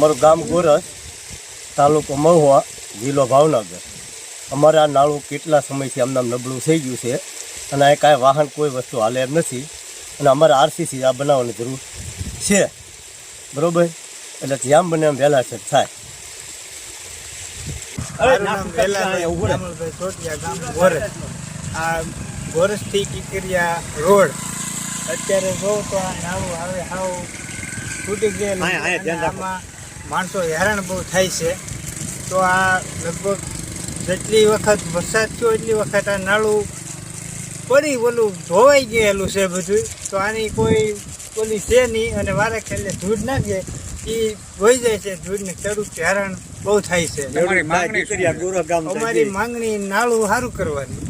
અમારું ગામ ગોરસ તાલુકો મહુવા જિલ્લો ભાવનગર. અમારે આ નાળું કેટલા સમયથી આમ નબળું થઈ ગયું છે અને આ કાંઈ વાહન કોઈ વસ્તુ હાલે એમ નથી અને અમારે આરસીસી આ બનાવવાની જરૂર છે. બરોબર? એટલે જ્યાં બને એમ વહેલા છે થાય. આ ગોરસથી કિકરિયા રોડ. અત્યારે જોઉં તો આ નાળું આવે હાવ તૂટી ગયેલું માણસો હેરાન બહુ થાય છે. તો આ લગભગ જેટલી વખત વરસાદ થયો એટલી વખત આ નાળું પડી ઓલું ધોવાઈ ગયેલું છે બધું. તો આની કોઈ ઓલી છે નહીં અને વારે ખેલે ધૂળ નાખે એ વહી જાય છે ધૂળને ખેડૂત હેરાન બહુ થાય છે? અમારી માંગણી નાળું સારું કરવાની.